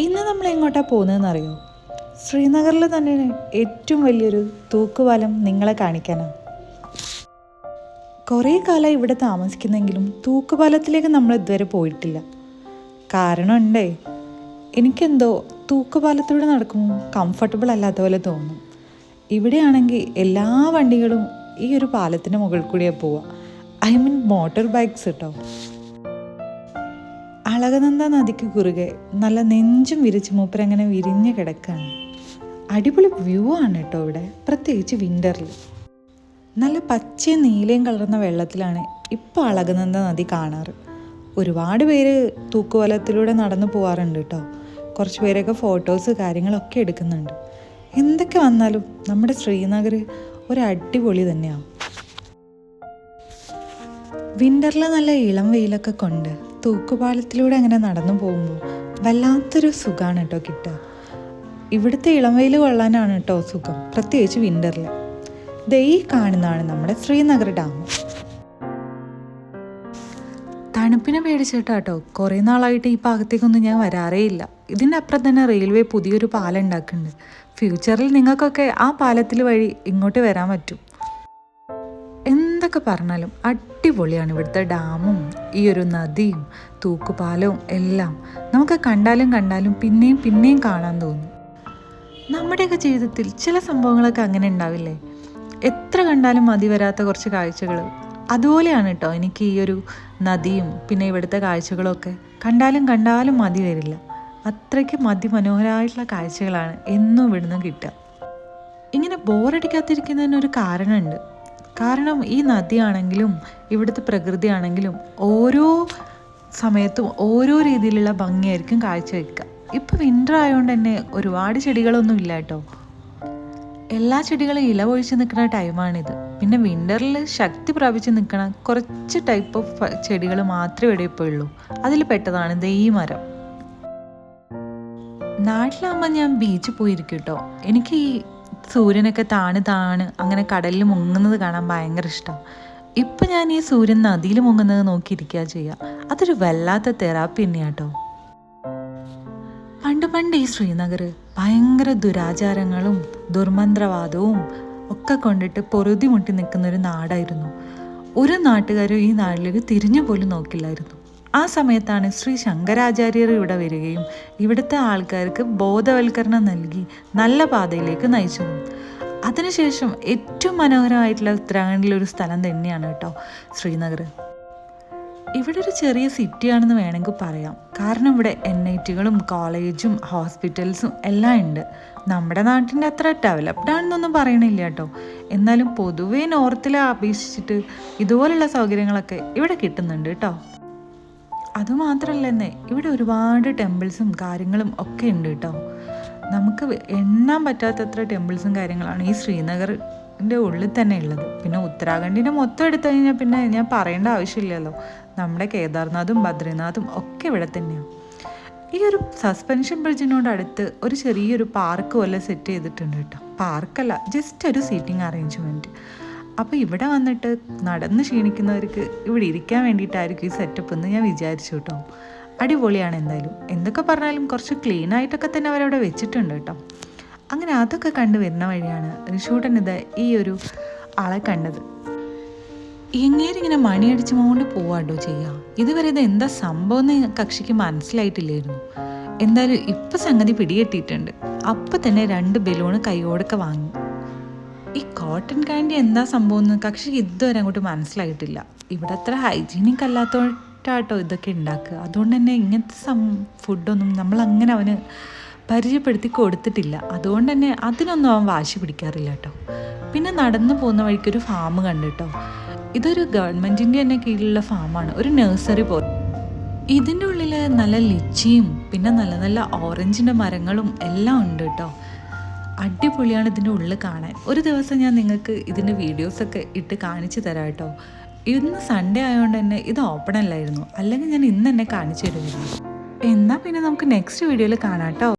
ഇന്ന് നമ്മൾ എങ്ങോട്ടാണ് പോകുന്നതെന്ന് അറിയോ ശ്രീനഗറിൽ തന്നെ ഏറ്റവും വലിയൊരു തൂക്കുപാലം നിങ്ങളെ കാണിക്കാനാണ് കുറേ കാലം ഇവിടെ താമസിക്കുന്നെങ്കിലും തൂക്കുപാലത്തിലേക്ക് നമ്മൾ ഇതുവരെ പോയിട്ടില്ല. കാരണം ഉണ്ടേ എനിക്കെന്തോ തൂക്കുപാലത്തിലൂടെ നടക്കുമ്പോൾ കംഫർട്ടബിൾ അല്ലാത്ത പോലെ തോന്നും. ഇവിടെയാണെങ്കിൽ എല്ലാ വണ്ടികളും ഈ ഒരു പാലത്തിന് മുകളിൽ കൂടിയാണ് പോവുക. ഐ മീൻ മോട്ടോർ ബൈക്ക്സ് കേട്ടോ അളകനന്ദ നദിക്ക് കുറുകെ നല്ല നെഞ്ചും വിരിച്ച് മൂപ്പരങ്ങനെ വിരിഞ്ഞ് കിടക്കാണ്. അടിപൊളി വ്യൂ ആണ് കേട്ടോ ഇവിടെ പ്രത്യേകിച്ച് വിന്ററിൽ നല്ല പച്ചയും നീലയും കലർന്ന വെള്ളത്തിലാണ് ഇപ്പോൾ അളകനന്ദ നദി കാണാറ്. ഒരുപാട് പേര് തൂക്കുവലത്തിലൂടെ നടന്നു പോകാറുണ്ട് കേട്ടോ. കുറച്ച് പേരൊക്കെ ഫോട്ടോസ് കാര്യങ്ങളൊക്കെ എടുക്കുന്നുണ്ട്. എന്തൊക്കെ വന്നാലും നമ്മുടെ ശ്രീനഗർ ഒരു അടിപൊളി തന്നെയാണ് വിന്ററിൽ നല്ല ഇളം വെയിലൊക്കെ കൊണ്ട് തൂക്കുപാലത്തിലൂടെ അങ്ങനെ നടന്നു പോകുമ്പോൾ വല്ലാത്തൊരു സുഖമാണ് കേട്ടോ കിട്ടുക. ഇവിടുത്തെ ഇളം വെയിൽ കൊള്ളാനാണ് കേട്ടോ സുഖം. പ്രത്യേകിച്ച് വിന്ററിൽ ദേ കാണുന്നതാണ് നമ്മുടെ ശ്രീനഗർ ഡാം. തണുപ്പിനെ പേടിച്ചിട്ടാട്ടോ കുറേ നാളായിട്ട് ഈ ഭാഗത്തേക്കൊന്നും ഞാൻ വരാറേ ഇല്ല. ഇതിന്റെ അപ്പുറം തന്നെ റെയിൽവേ പുതിയൊരു പാലം ഉണ്ടാക്കുന്നുണ്ട്. ഫ്യൂച്ചറിൽ നിങ്ങൾക്കൊക്കെ ആ പാലത്തിൽ വഴി ഇങ്ങോട്ട് വരാൻ പറ്റും. എന്തൊക്കെ പറഞ്ഞാലും അടിപൊളിയാണ് ഇവിടുത്തെ ഡാമും ഈ ഒരു നദിയും തൂക്കുപാലവും എല്ലാം. നമുക്ക് കണ്ടാലും കണ്ടാലും പിന്നെയും പിന്നെയും കാണാൻ തോന്നും. നമ്മുടെയൊക്കെ ജീവിതത്തിൽ ചില സംഭവങ്ങളൊക്കെ അങ്ങനെ ഉണ്ടാവില്ലേ? എത്ര കണ്ടാലും മതി വരാത്ത കുറച്ച് കാഴ്ചകൾ. അതുപോലെയാണ് കേട്ടോ എനിക്ക് ഈ ഒരു നദിയും പിന്നെ ഇവിടുത്തെ കാഴ്ചകളൊക്കെ. കണ്ടാലും കണ്ടാലും മതി വരില്ല. അത്രയ്ക്ക് മതി മനോഹരമായിട്ടുള്ള കാഴ്ചകളാണ് എന്നും ഇവിടുന്ന് കിട്ടുക. ഇങ്ങനെ ബോറടിക്കാതിരിക്കുന്നതിന് ഒരു കാരണമുണ്ട്. കാരണം ഈ നദിയാണെങ്കിലും ഇവിടുത്തെ പ്രകൃതിയാണെങ്കിലും ഓരോ സമയത്തും ഓരോ രീതിയിലുള്ള ഭംഗിയായിരിക്കും കാഴ്ചവെക്കുക. ഇപ്പോൾ വിന്റർ ആയതുകൊണ്ട് തന്നെ ഒരുപാട് ചെടികളൊന്നും ഇല്ല കേട്ടോ. എല്ലാ ചെടികളും ഇല ഒഴിച്ച് നിൽക്കുന്ന ടൈമാണിത് പിന്നെ വിന്ററിൽ ശക്തി പ്രാപിച്ച് നിൽക്കണ കുറച്ച് ടൈപ്പ് ഓഫ് ചെടികൾ മാത്രമേ ഇവിടെ ഇപ്പോൾ ഉള്ളൂ അതിൽ പെട്ടതാണ് ദേ ഈ മരം. നാട്ടിലാകുമ്പോൾ ഞാൻ ബീച്ചിൽ പോയിരിക്കും കേട്ടോ. എനിക്ക് ഈ സൂര്യനൊക്കെ താണ് താണ് അങ്ങനെ കടലിൽ മുങ്ങുന്നത് കാണാൻ ഭയങ്കര ഇഷ്ടമാണ് ഇപ്പം ഞാൻ ഈ സൂര്യൻ നദിയിൽ മുങ്ങുന്നത് നോക്കിയിരിക്കുക ചെയ്യുക അതൊരു വല്ലാത്ത തെറാപ്പി തന്നെയാണ് കേട്ടോ പണ്ട് പണ്ട് ഈ ശ്രീനഗർ ഭയങ്കര ദുരാചാരങ്ങളും ദുർമന്ത്രവാദവും ഒക്കെ കൊണ്ടിട്ട് പൊറുതി മുട്ടി നിൽക്കുന്ന ഒരു നാടായിരുന്നു. ഒരു നാട്ടുകാരും ഈ നാട്ടിലേക്ക് തിരിഞ്ഞു പോലും നോക്കില്ലായിരുന്നു. ആ സമയത്താണ് ശ്രീ ശങ്കരാചാര്യർ ഇവിടെ വരികയും ഇവിടുത്തെ ആൾക്കാർക്ക് ബോധവൽക്കരണം നൽകി നല്ല പാതയിലേക്ക് നയിച്ചതും. അതിനുശേഷം ഏറ്റവും മനോഹരമായിട്ടുള്ള ഉത്തരാഖണ്ഡിലെ ഒരു സ്ഥലം തന്നെയാണ് കേട്ടോ ശ്രീനഗർ. ഇവിടെ ഒരു ചെറിയ സിറ്റിയാണെന്ന് വേണമെങ്കിൽ പറയാം. കാരണം ഇവിടെ എൻ ഐ ടികളും കോളേജും ഹോസ്പിറ്റൽസും എല്ലാം ഉണ്ട്. നമ്മുടെ നാട്ടിന്റെ അത്ര ഡെവലപ്ഡ് ആണെന്നൊന്നും പറയണില്ല കേട്ടോ. എന്നാലും പൊതുവേ നോർത്തിലെ അപേക്ഷിച്ചിട്ട് ഇതുപോലുള്ള സൗകര്യങ്ങളൊക്കെ ഇവിടെ കിട്ടുന്നുണ്ട് കേട്ടോ. അതുമാത്രമല്ല തന്നെ ഇവിടെ ഒരുപാട് ടെമ്പിൾസും കാര്യങ്ങളും ഒക്കെ ഉണ്ട് കേട്ടോ. നമുക്ക് എണ്ണാൻ പറ്റാത്തത്ര ടെമ്പിൾസും കാര്യങ്ങളാണ് ഈ ശ്രീനഗറിന്റെ ഉള്ളിൽ തന്നെ ഉള്ളത്. പിന്നെ ഉത്തരാഖണ്ഡിന്റെ മൊത്തം എടുത്തു കഴിഞ്ഞാൽ പിന്നെ ഞാൻ പറയേണ്ട ആവശ്യമില്ലല്ലോ. നമ്മുടെ കേദാർനാഥും ബദ്രിനാഥും ഒക്കെ ഇവിടെ തന്നെയാണ് ഈ ഒരു സസ്പെൻഷൻ ബ്രിഡ്ജിനോട് അടുത്ത് ഒരു ചെറിയൊരു പാർക്ക് പോലെ സെറ്റ് ചെയ്തിട്ടുണ്ട് കേട്ടോ. പാർക്കല്ല ജസ്റ്റ് ഒരു സീറ്റിംഗ് അറേഞ്ച്മെന്റ്. അപ്പോൾ ഇവിടെ വന്നിട്ട് നടന്ന് ക്ഷീണിക്കുന്നവർക്ക് ഇവിടെ ഇരിക്കാൻ വേണ്ടിയിട്ടായിരിക്കും ഈ സെറ്റപ്പ് എന്ന് ഞാൻ വിചാരിച്ചു കേട്ടോ. അടിപൊളിയാണ് എന്തായാലും. എന്തൊക്കെ പറഞ്ഞാലും കുറച്ച് ക്ലീൻ ആയിട്ടൊക്കെ തന്നെ അവരവിടെ വെച്ചിട്ടുണ്ട് കേട്ടോ. അങ്ങനെ അതൊക്കെ കണ്ടു വരുന്ന വഴിയാണ് ഋഷൂട്ടൻ ഇത് ഈ ഒരു ആളെ കണ്ടത്. എങ്ങേരിങ്ങനെ മണിയടിച്ച് മോണ്ട് പോവാട്ടോ ചെയ്യുക ഇതുവരെ ഇത് എന്താ സംഭവം എന്ന് കക്ഷിക്ക് മനസ്സിലായിട്ടില്ലായിരുന്നു. എന്തായാലും ഇപ്പം സംഗതി പിടികെട്ടിയിട്ടുണ്ട്. അപ്പം തന്നെ രണ്ട് ബലൂണ് കൈയോടൊക്കെ വാങ്ങി. ഈ കോട്ടൺ കാൻഡി എന്താ സംഭവം എന്ന് കക്ഷി ഇതുവരെ അങ്ങോട്ട് മനസ്സിലായിട്ടില്ല. ഇവിടെ അത്ര ഹൈജീനിക് അല്ലാത്തോട്ടാട്ടോ ഇതൊക്കെ ഉണ്ടാക്കുക അതുകൊണ്ട് തന്നെ ഇങ്ങനത്തെ സം ഫുഡൊന്നും നമ്മൾ അങ്ങനെ അവന് പരിചയപ്പെടുത്തി കൊടുത്തിട്ടില്ല. അതുകൊണ്ട് തന്നെ അതിനൊന്നും അവൻ വാശി പിടിക്കാറില്ല കേട്ടോ പിന്നെ നടന്നു പോകുന്ന വഴിക്ക് ഒരു ഫാം കണ്ടു കേട്ടോ ഇതൊരു ഗവൺമെന്റിന്റെ തന്നെ കീഴിലുള്ള ഫാമാണ് ഒരു നഴ്സറി പോലെ ഇതിന്റെ ഉള്ളിൽ നല്ല ലിച്ചിയും പിന്നെ നല്ല നല്ല ഓറഞ്ചിന്റെ മരങ്ങളും എല്ലാം ഉണ്ട് കേട്ടോ അടിപൊളിയാണ് ഇതിന്റെ ഉള്ളിൽ കാണാൻ. ഒരു ദിവസം ഞാൻ നിങ്ങൾക്ക് ഇതിന്റെ വീഡിയോസൊക്കെ ഇട്ട് കാണിച്ചു തരാം കേട്ടോ. ഇന്ന് സൺഡേ ആയതുകൊണ്ട് തന്നെ ഇത് ഓപ്പൺ അല്ലായിരുന്നു. അല്ലെങ്കിൽ ഞാൻ ഇന്ന് തന്നെ കാണിച്ചു തരുമായിരുന്നു. എന്നാൽ പിന്നെ നമുക്ക് നെക്സ്റ്റ് വീഡിയോയിൽ കാണാം കേട്ടോ.